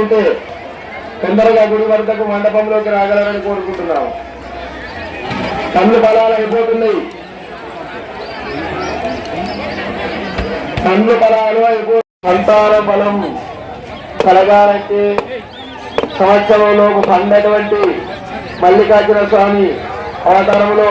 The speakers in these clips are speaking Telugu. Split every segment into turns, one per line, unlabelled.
ఉంటే తొందరగా గుడి వద్దకు మండపంలోకి రాగలరని కోరుకుంటున్నాము. కళ్ళు బలాలు అయిపోతున్నాయి. కళ్ళు బలాలు అయిపో సంతాన బలం కలగాలంటే సంవత్సరంలోకి పండటువంటి మల్లికార్జున స్వామి అవతారంలో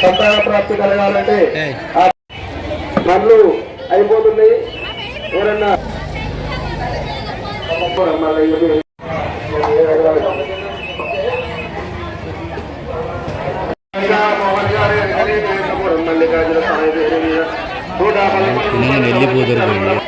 సంతాన ప్రాప్తి కలగాలంటే పనులు అయిపోతున్నాయి ఎవరన్నా
నేను వెళ్ళిపోతారు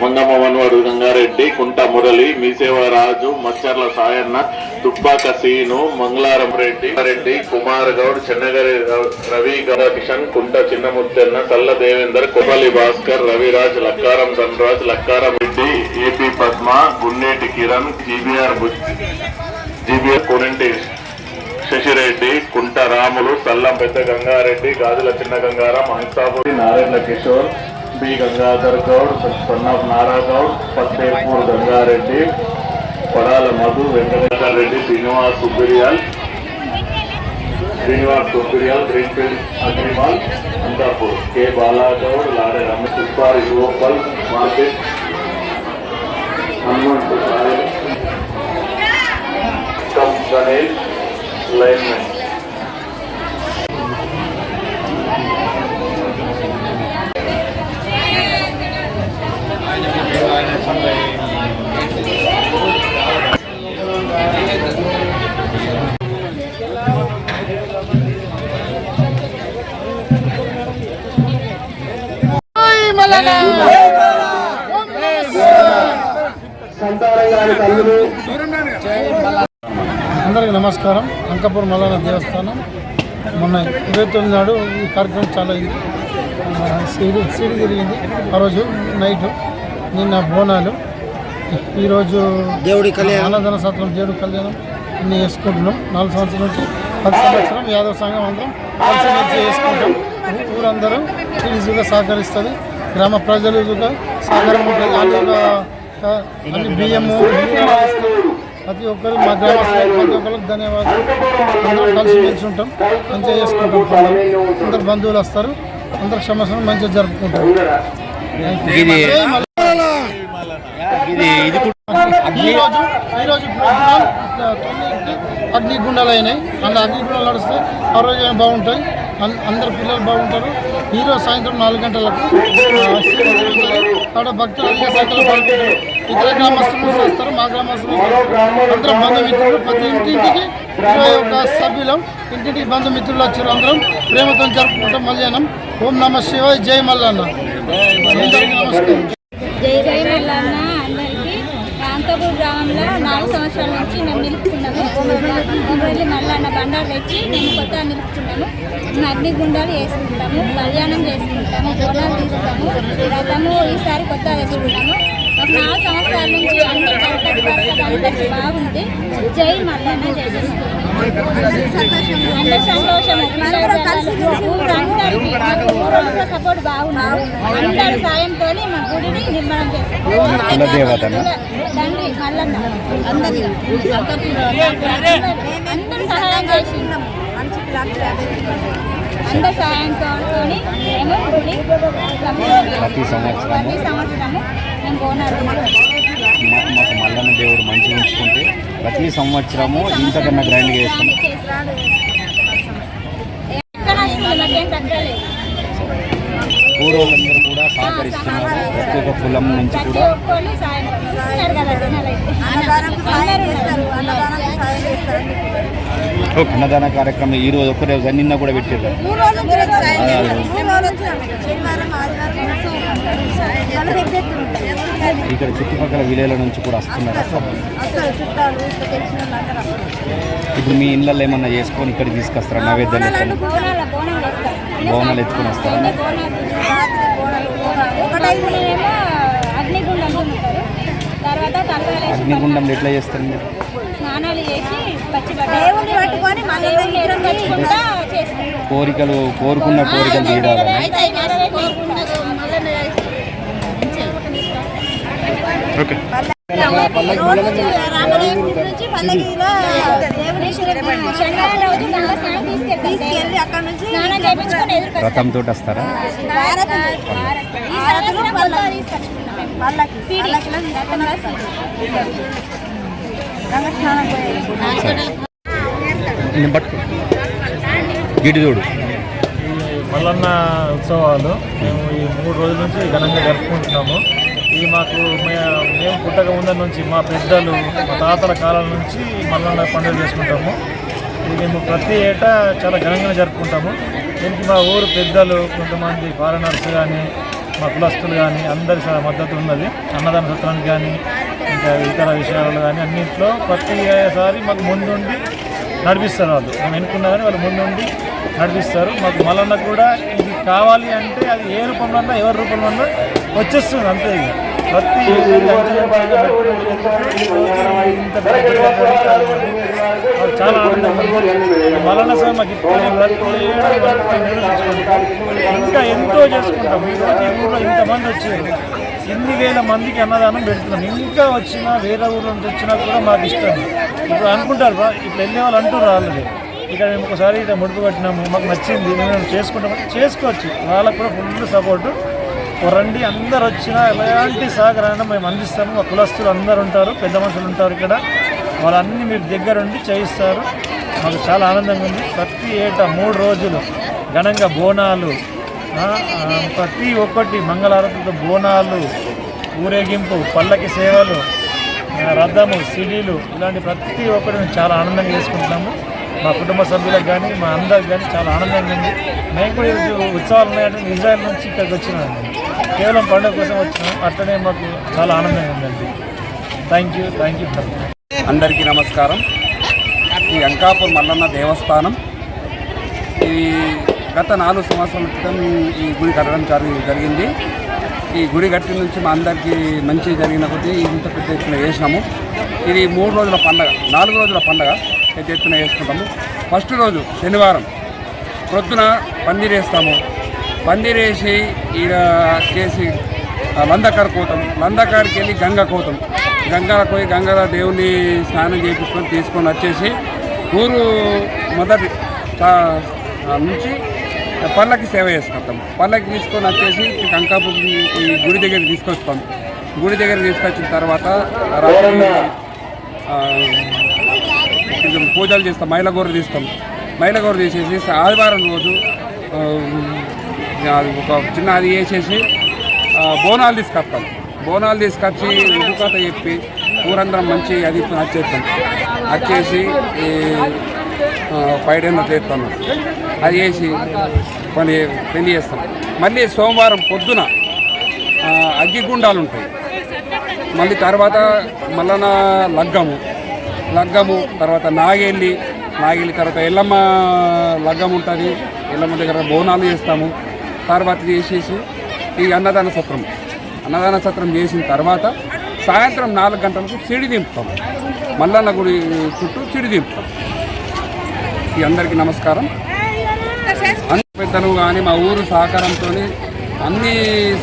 మంగమ్మవన్వాడు Gangareddy Kunta Murali Meesevaraju Macharla Sayanna Tubbaka Seenu Mangalaram Reddy Reddy Kumar Goud Chennagiri Ravi Gouda Kishan Kunta Chinnamuttenna Salla Devender Kopali Bhaskar Raviraj Lakkaram Dhanraj Lakkaram Reddy AP Padma Gunneti Kiran GBR GBR Konanti Sashireddy Kunta Ramulu Sallam Pedda Gangareddy Gajula Chinna Gangaram Ahimsapuri Narayana Kishore B Gangadhar Goud son of Nara Goud Fatehpur गंगारेड्डी पड़ाल मधु वेंकटेश्वर रेड्डी श्रीनिवास सुब्रिया श्रीनिवास सुब्रिया ग्रीनफील अग्रीवाल अंदापुर के बालागौड़ लाड़े रमेश कुमार युवपल मार्केट
हनुमंत गणेश लाइनमैन
అందరికీ నమస్కారం. అంకపూర్ మల్లన్న దేవస్థానం. మొన్న ఇరవై తొమ్మిది నాడు ఈ కార్యక్రమం చాలా సీడి సీడి తిరిగింది ఆ రోజు నైట్ నిన్న బోనాలు. ఈరోజు దేవుడి కళ్యాణం. అన్నదాన సత్రం దేవుడి కళ్యాణం. అన్ని చేసుకుంటున్నాం నాలుగు సంవత్సరాల నుంచి పది సంవత్సరం యాదవ సంఘం అందరం కలిసి మెలిసి చేసుకుంటాం ఊరందరూ ఈజీగా సహకరిస్తుంది. గ్రామ ప్రజలు అన్ని బియ్యము. ప్రతి ఒక్కరు మా గ్రామస్తులు ప్రతి ఒక్కరికి ధన్యవాదాలు. అందరం కలిసి మెలిసి ఉంటాం మంచిగా చేసుకుంటాం. అందరు బంధువులు వస్తారు అందరు సమస్యలు మంచిగా జరుపుకుంటాం.
ఇది
జై మల్ల-
ఇది ఇది
ఈ రోజు ఈ రోజు ప్రోగ్రాం తొమ్మిదికి అగ్నిగుండాలు అయినాయి. అలా అగ్నిగుండాలు నడుస్తాయి ఆ రోజు ఏమైనా బాగుంటాయి అందరు పిల్లలు బాగుంటారు. ఈరోజు సాయంత్రం నాలుగు గంటలకు అక్కడ భక్తులు అధిక సంఖ్యలో పాల్గొంటారు. ఇతర గ్రామస్తులు చేస్తారు మా గ్రామస్తులు అందరం బంధుమిత్రులు ప్రతి ఇంటింటికి ఇరవై ఒక్క సభ్యులం ఇంటింటికి బంధుమిత్రులు వచ్చారు అందరం. ప్రేమతో జరుపుకుంటాం. మల్యాణం ఓం నమ శివాయ జై మల్లన్న. నమస్కారం.
జై జై మల్లన్న. కాంతపూర్ గ్రామంలో నాలుగు సంవత్సరాల నుంచి మేము నిలుపుకున్నాము ఒకరోజు మల్లన్న బండారు తెచ్చి మేము కొత్త నిలుపుకున్నాము మేము అగ్ని గుండాలు వేసుకుంటాము కళ్యాణం చేసుకుంటాము బోనాలు తీస్తాము. రథము ఈసారి కొత్త తెచ్చుకుంటాము ఒక నాలుగు సంవత్సరాల నుంచి అన్ని కరెక్ట్ అందరికీ బాగుంది. జై మల్లన్న జై జై. సంతోషం ఊరందరికీ ఊరంతా సపోర్ట్ బాగున్నారు అందరి సాయంతో మా గుడిని నిర్మాణం చేస్తాం
కులదేవతనా?
తండ్రి మల్లన్న అందరి అందరు సహాయం చేసి. అందరి సహాయంతో మేము గుడి
ప్రతి సంవత్సరము
ప్రతి సంవత్సరము మేము బోనాలు
మాకు మల్లన్న దేవుడు మంచిగా ఉంచుకుంటే ప్రతి సంవత్సరము ఇంతకన్నా గ్రాండ్గా చేస్తాం. పూర్వులందరూ కూడా సహకరిస్తున్నారు. ప్రతి ఒక్క కులం నుంచి కూడా అన్నదాన కార్యక్రమం ఈ రోజు ఒక్కరే నిన్న కూడా పెట్టారు ఇక్కడ చుట్టుపక్కల విలేల నుంచి కూడా వస్తున్నారు? ఇప్పుడు మీ ఇళ్ళల్లో ఏమన్నా చేసుకొని ఇక్కడ తీసుకొస్తారా? నైవేద్యం
బోనాలు
ఎత్తుకొని? వస్తారా
ఒకటైతేనేమో అగ్నిగుండం ఉంటారు తర్వాత తలకాయలు వేసి
అగ్నిగుండంలో ఎట్లా చేస్తారు మీరు
స్నానాలు చేసి దేవుని పట్టుకొని
కోరికలు కోరుకున్న కోరికలు తీరాలని
అయితే అవి నెరవేరుకుంటాం.
ఓకే
శనివారం రోజు గంగా స్నానం తీసుకెళ్తాం.
అక్కడ నుంచి
స్నానం చేయించుకొని ఎదురుకొస్తాం.
రథంతో వస్తారా
ఈ సంవత్సరం కొత్త తీసుకొచ్చుకున్నాం మేము.
వాళ్ళకి
గిడి చూడు.
ఈ మల్లన్న ఉత్సవాలు మేము ఈ మూడు రోజుల నుంచి ఘనంగా జరుపుకుంటున్నాము. ఇది మాకు మే- మేము పుట్టక ముందర నుంచి మా పెద్దలు మా తాతల కాలం నుంచి మల్లన్న పండుగ చేసుకుంటాము. ఇది మేము ప్రతి ఏటా చాలా ఘనంగా జరుపుకుంటాము. దీనికి మా ఊరు పెద్దలు కొంతమంది ఫారినర్స్ కానీ మా కులస్తులు కానీ అందరి మద్దతు ఉన్నది. అన్నదాన సత్రానికి కానీ ఇంకా ఇతర విషయాలు కానీ అన్నింటిలో ప్రతిసారి మాకు ముందుండి నడిపిస్తారు వాళ్ళు. మేము ఎన్నుకున్నా కానీ వాళ్ళు ముందుండి నడిపిస్తారు. మాకు మళ్ళన్న కూడా ఈ కావాలి అంటే అది ఏ రూపంలో ఎవరి రూపంలో వచ్చేస్తుంది అంతే ప్రతి చాలా. మల్లన్న స్వామి మాకు ఇప్పుడే ప్రతి ఏడాది. ఇంకా ఎంతో చేసుకుంటాం ఈ రోజు ఈ ఊళ్ళో ఇంతమంది వచ్చారు ఎన్ని వేల మందికి అన్నదానం పెడుతున్నాం ఇంకా వచ్చినా వేరే ఊళ్ళ నుంచి వచ్చినా కూడా మాకు ఇష్టం ఇప్పుడు అనుకుంటారు ఇట్లా వెళ్ళే వాళ్ళు అంటారు ఆల్రెడీ ఇక్కడ మేము ఒకసారి ఇట్లా ముడుపు కట్టినాము. మాకు నచ్చింది. మేము చేసుకుంటాం చేసుకోవచ్చు. వాళ్ళకు కూడా ఫుల్ సపోర్టు. రండి అందరు వచ్చినా ఎలాంటి సహకారాన్ని మేము అందిస్తాము. మా కులస్తులు అందరు ఉంటారు పెద్ద మనుషులు ఉంటారు ఇక్కడ. వాళ్ళన్నీ మీరు దగ్గరుండి చేయిస్తారు. మాకు చాలా ఆనందంగా ఉంది. ప్రతి ఏటా మూడు రోజులు ఘనంగా బోనాలు. ప్రతి ఒక్కటి మంగళారతితో బోనాలు ఊరేగింపు పల్లకి సేవలు రథము సిడీలు ఇలాంటి ప్రతి ఒక్కటి మేము చాలా ఆనందంగా చేసుకుంటున్నాము. మా కుటుంబ సభ్యులకు కానీ మా అందరికి కానీ చాలా ఆనందంగా ఉంది మేము కూడా ఈరోజు ఉత్సవాలు ఉన్నాయంటే ఇజ్రాయెల్ నుంచి ఇక్కడికి వచ్చినాము కేవలం పండుగ కోసం వచ్చినాం. అట్లనే మాకు చాలా ఆనందంగా ఉందండి థ్యాంక్ యూ థ్యాంక్ యూ
అందరికీ నమస్కారం. ఈ అంకాపూర్ మల్లన్న దేవస్థానం ఇది గత నాలుగు సంవత్సరాల క్రితం ఈ గుడి కట్టడం జరి- జరిగింది. ఈ గుడి కట్టిన నుంచి మా అందరికీ మంచి జరిగిన కొద్దీ ఇంత పెద్ద ఎత్తున వేసినాము. ఇది మూడు రోజుల పండగ నాలుగు రోజుల పండగ. పెద్ద ఎత్తున వేసుకుంటాము ఫస్ట్ రోజు శనివారం ప్రొద్దున పందిరేస్తాము పందిరేసి ఈడ చేసి లందకారు కోతాం. లందకారికి వెళ్ళి గంగ కోతాం. గంగలో పోయి గంగలో దేవుని స్నానం చేయించుకొని తీసుకొని వచ్చేసి ఊరు మొదటి నుంచి పళ్ళకి సేవ చేసుకుంటాం పళ్ళకి తీసుకొని వచ్చేసి కంకాపు ఈ గుడి దగ్గర తీసుకొస్తాం గుడి దగ్గర తీసుకొచ్చిన తర్వాత కొంచెం పూజలు చేస్తాం మైలగూర తీస్తాం. మైలగూర తీసేసి ఆదివారం రోజు అది ఒక చిన్న అది వేసేసి బోనాలు తీసుకొస్తాం. బోనాలు తీసుకొచ్చి ఉడుకత చెప్పి ఊరందరం మంచి అది వచ్చేస్తాం వచ్చేసి ఈ, ఆ, పైడన్న చేస్తాం. అది వేసి పని పెళ్ళి చేస్తాం. మళ్ళీ సోమవారం పొద్దున అగ్గిగుండాలు ఉంటాయి. మళ్ళీ తర్వాత మళ్ళా లగ్గము. లగ్గము తర్వాత నాగేళ్ళి నాగేళ్ళి తర్వాత ఎల్లమ్మ లగ్గం ఉంటుంది. ఎల్లమ్మ దగ్గర బోనాలు చేస్తాము. తర్వాత చేసేసి ఈ అన్నదాన సత్రం. అన్నదాన సత్రం చేసిన తర్వాత సాయంత్రం నాలుగు గంటలకు సిడి దింపుతాం మల్లన్న గుడి చుట్టూ సిడి దింపుతాం ఈ అందరికీ నమస్కారం. అన్ని పెద్దలు కానీ మా ఊరు సహకారంతో అన్ని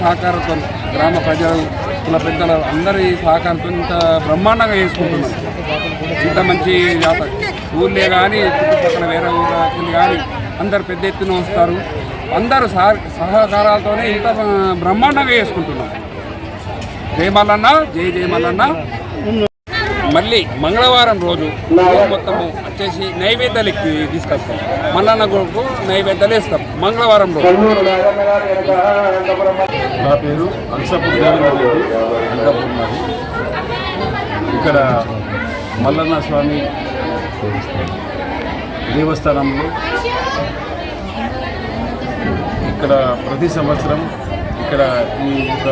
సహకారంతో గ్రామ ప్రజలు కుల పెద్దల అందరి సహకారంతో ఇంత బ్రహ్మాండంగా చేసుకుంటున్నాం. ఇంత మంచి జాతర ఊర్లే కానీ చుట్టుపక్కల వేరే ఊరికి కానీ అందరు పెద్ద ఎత్తున వస్తారు. అందరూ సహ సహకారాలతోనే ఇంత బ్రహ్మాండంగా చేసుకుంటున్నాం. జై మల్లన్న జై మల్లన్న. మళ్ళీ మంగళవారం రోజు మొత్తము వచ్చేసి నైవేద్యాలు తీసుకొస్తాం. మల్లన్న కొడుకు నైవేద్యాలు ఇస్తాం మంగళవారం రోజు.
నా పేరు అంశపూర్ దేవేంద్ర రెడ్డి అంకాపూర్ మాది. ఇక్కడ మల్లన్న స్వామి దేవస్థానంలో ఇక్కడ ప్రతి సంవత్సరం ఇక్కడ ఈ ఒక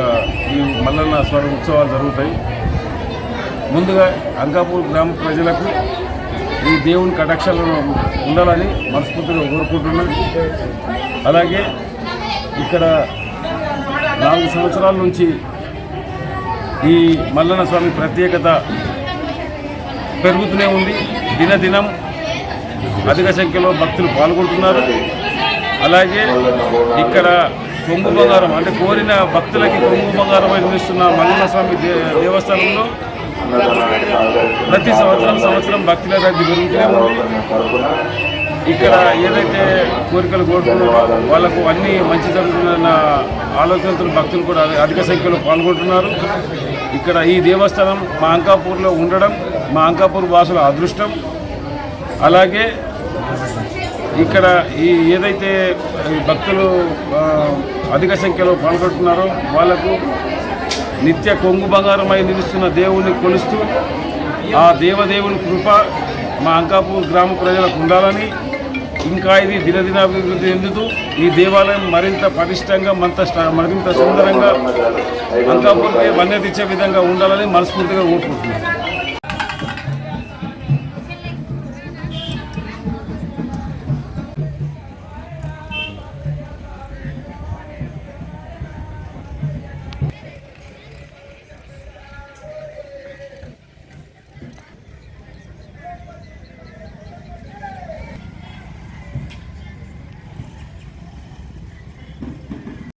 ఈ మల్లన్న స్వామి ఉత్సవాలు జరుగుతాయి. ముందుగా అంకాపూర్ గ్రామ ప్రజలకు ఈ దేవుని కటాక్షాలను ఉండాలని మనస్ఫూర్తిగా కోరుకుంటున్నాను అలాగే ఇక్కడ నాలుగు సంవత్సరాల నుంచి ఈ మల్లన్న స్వామి ప్రత్యేకత పెరుగుతూనే ఉంది. దినదినం అధిక సంఖ్యలో భక్తులు పాల్గొంటున్నారు. అలాగే ఇక్కడ కొంగు బంగారం అంటే కోరిన భక్తులకి కొంగు బంగారం అందిస్తున్న మల్లన్న స్వామి దేవస్థానంలో ప్రతి సంవత్సరం సంవత్సరం భక్తుల రద్దీ పెరుగుతూనే ఉంది. ఇక్కడ ఏదైతే కోరికలు కోరుకున్నారో వాళ్ళకు అన్ని మంచి జరుగుతున్న ఆలోచనతో భక్తులు కూడా అధిక సంఖ్యలో పాల్గొంటున్నారు. ఇక్కడ ఈ దేవస్థానం మా అంకాపూర్లో ఉండడం మా అంకాపూర్ వాసుల అదృష్టం. అలాగే ఇక్కడ ఈ ఏదైతే భక్తులు అధిక సంఖ్యలో పాల్గొంటున్నారో వాళ్ళకు నిత్య కొంగు బంగారమై నిలుస్తున్న దేవుణ్ణి కొలుస్తూ ఆ దేవదేవుని కృప మా అంకాపూర్ గ్రామ ప్రజలకు ఉండాలని ఇంకా ఇది దినదినాభివృద్ధి చెందుతూ ఈ దేవాలయం మరింత పటిష్టంగా మంత మరింత సుందరంగా అంకాపూర్కి వన్యత ఇచ్చే విధంగా ఉండాలని మనస్ఫూర్తిగా కోరుకుంటున్నాను.